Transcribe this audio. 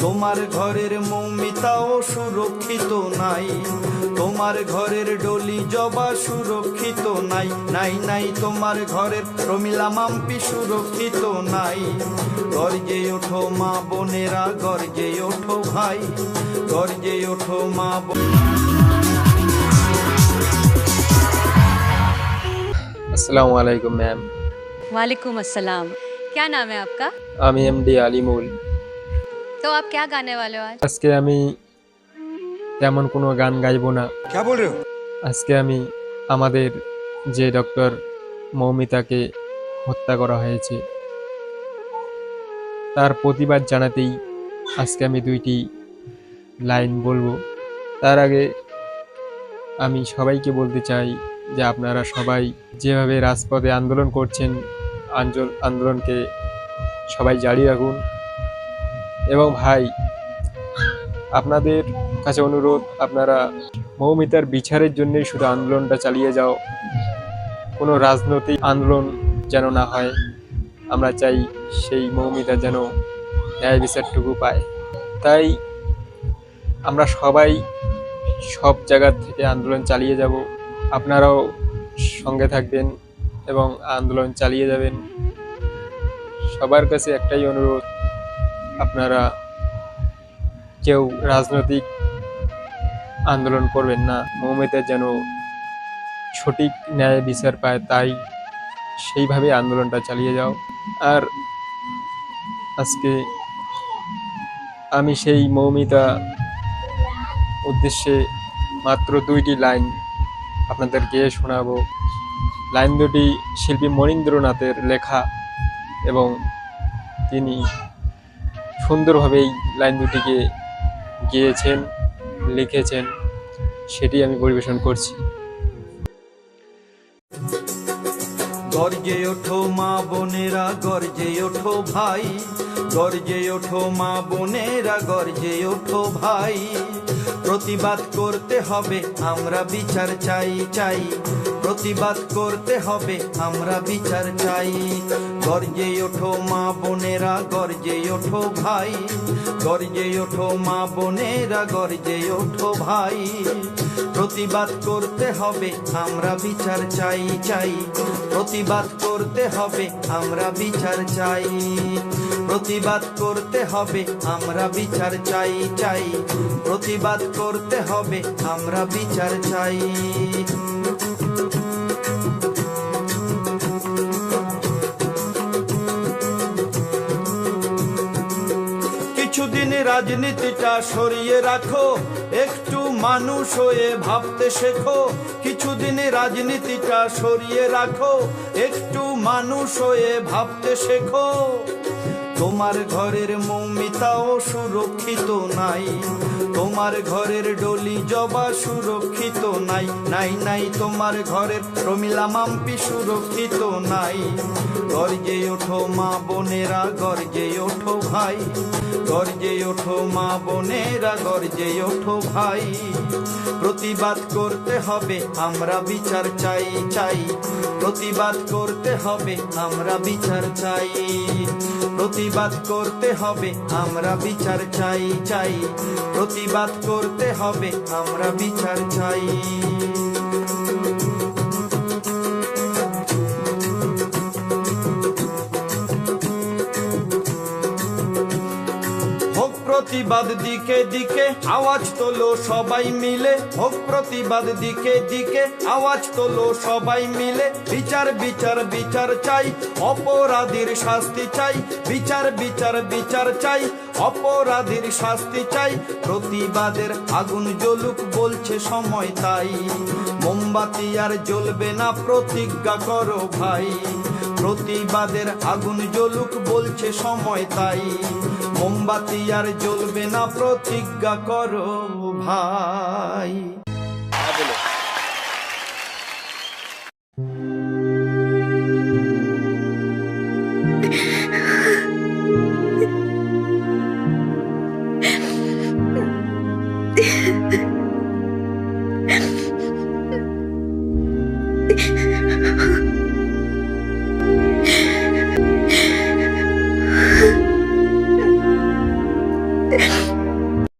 তোমার ঘরের মৌমিতাও সুরক্ষিত নাই তোমার ঘরের ডলি জবা সুরক্ষিত নাই নাই নাই তোমার ঘরের প্রমিলা মাম্পি সুরক্ষিত নাই গর্জে ওঠো মা বোনেরা গর্জে ওঠো ভাই গর্জে ওঠো মা বোন আসসালামু আলাইকুম ম্যাম वालेकुम अस्सलाम क्या नाम है आपका আমি এমডি আলিমুল तो आप क्या गाने वाले हो आज আজকে আমি তেমন কোনো গান গাইবো না क्या बोल रहे हो আজকে আমি আমাদের যে ডক্টর মৌমিতাকে হত্যা করা হয়েছে তার প্রতিবাদ জানাতেই আজকে আমি দুইটি লাইন বলবো তার আগে আমি সবাইকে বলতে চাই যে আপনারা সবাই যেভাবে রাজপথে আন্দোলন করছেন আঞ্চল আন্দোলনকে সবাই জারি রাখুন এবং ভাই, আপনাদের কাছে অনুরোধ, আপনারা মৌমিতার বিচারের জন্যই শুধু আন্দোলনটা চালিয়ে যাও। কোনো রাজনৈতিক আন্দোলন যেন না হয়। আমরা চাই সেই মৌমিতা যেন ন্যায় বিচারটুকু পায়। তাই আমরা সবাই সব জায়গা থেকে আন্দোলন চালিয়ে যাব। আপনারাও সঙ্গে থাকবেন এবং আন্দোলন চালিয়ে যাবেন। সবার কাছে একটাই অনুরোধ আপনারা কেউ রাজনৈতিক আন্দোলন করবেন না। মৌমিতা যেন সঠিক ন্যায় বিচার পায়, তাই সেইভাবে আন্দোলনটা চালিয়ে যাও। আর আজকে আমি সেই মৌমিতা উদ্দেশ্যে মাত্র দুইটি লাইন আপনাদেরকে শোনাবো। লাইন দুটি শিল্পী মনীন্দ্রনাথের লেখা এবং তিনি সুন্দরভাবে এই লাইন দুটিকে গেয়েছেন, লিখেছেন, সেটি আমি পরিবেশন করছি। গর্জে ওঠো মা বোনেরা, গর্জে ওঠো ভাই। গর্জে ওঠো মা বোনেরা, গর্জে ওঠো ভাই। প্রতিবাদ করতে হবে, আমরা বিচার চাই চাই। প্রতিবাদ করতে হবে, আমরা বিচার চাই। গর্জে ওঠো মা বোনেরা, গর্জে ওঠো ভাই। গর্জে ওঠো মা বোনেরা, গর্জে ওঠো ভাই। প্রতিবাদ করতে হবে, আমরা বিচার চাই চাই। প্রতিবাদ করতে হবে, আমরা বিচার চাই। প্রতিবাদ করতে হবে, আমরা বিচার চাই চাই। প্রতিবাদ করতে হবে, আমরা বিচার চাই। কিছুদিন রাজনীতিটা সরিয়ে রাখো, একটু মানুষ হয়ে ভাবতে শেখো। কিছুদিন রাজনীতিটা সরিয়ে রাখো, একটু মানুষ হয়ে ভাবতে শেখো। তোমার ঘরের মৌমিতাও সুরক্ষিত নাই। তোমার ঘরের ডলি জবা সুরক্ষিত নাই। নাই নাই, তোমার ঘরের প্রমিলা মাম্পি সুরক্ষিত নাই। গর্জে ওঠো মা বোনেরা, গর্জে ওঠো ভাই। গর্জে ওঠো মা বোনেরা, গর্জে ওঠো ভাই। প্রতিবাদ করতে হবে, আমরা বিচার চাই চাই। প্রতিবাদ করতে হবে, আমরা বিচার চাই। প্রতিবাদ করতে হবে আমরা বিচার চাই চাই। প্রতিবাদ করতে হবে আমরা বিচার চাই। প্রতিবাদ দিকে দিকে আওয়াজ তোলো সবাই মিলে। হোক প্রতিবাদ দিকে দিকে আওয়াজ তোলো সবাই মিলে। বিচার বিচার বিচার চাই, অপরাধীর শাস্তি চাই। বিচার বিচার বিচার চাই, অপরাধীর শাস্তি চাই। প্রতিবাদের আগুন জ্বলুক বলছে সময় তাই। মোমবাতি আর জ্বলবে না প্রতিজ্ঞা করো ভাই। প্রতিবাদের আগুন জ্বলুক বলছে সময় তাই মোমবাতি আর জ্বলবে না প্রতিজ্ঞা করো ভাই Huh?